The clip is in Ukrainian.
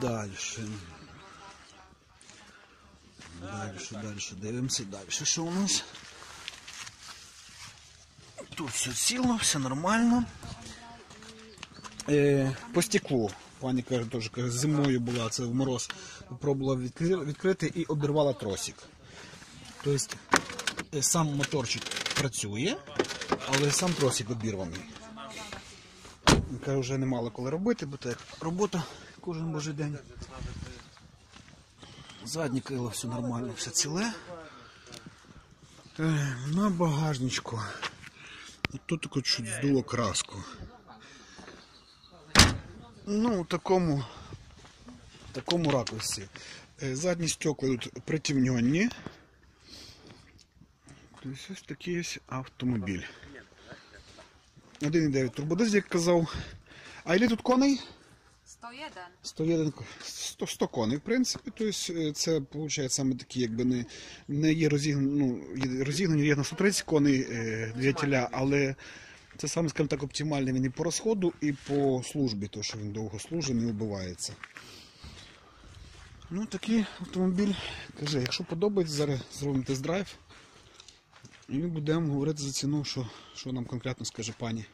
Дальше. Дальше, дальше. Дивимося дальше, що у нас. Тут все ціло, все нормально. Е, по стеклу. Пані каже, теж каже, зимою була це в мороз. Пробувала відкрити і обірвала тросик. Тобто е, сам моторчик працює, але сам тросик обірваний. Вже не мало коли робити, бо так робота кожен божий день. Заднє крило все нормально, все ціле. Е, на багажничку. Тут тако чуть здуло краску. Ну, у такому, такому ракурсі. Е, Задні стекла тут притемнені. Тобто ось такий ось автомобіль. 1,9 турбодизель, як казав. А ілі тут коней? 101. 101, 100, 100 коней, в принципі. Тобто е, це виходить саме такі, якби не, не є розігнані, ну, розігнані є на 130 коней е, двигателя, але це саме, скажімо так, оптимальний він і по розходу, і по службі, тому що він довго служить, не вбивається. Ну, такий автомобіль, каже, якщо подобається, зараз зробимо тест-драйв. І будемо говорити за ціну, що, що нам конкретно скаже пані.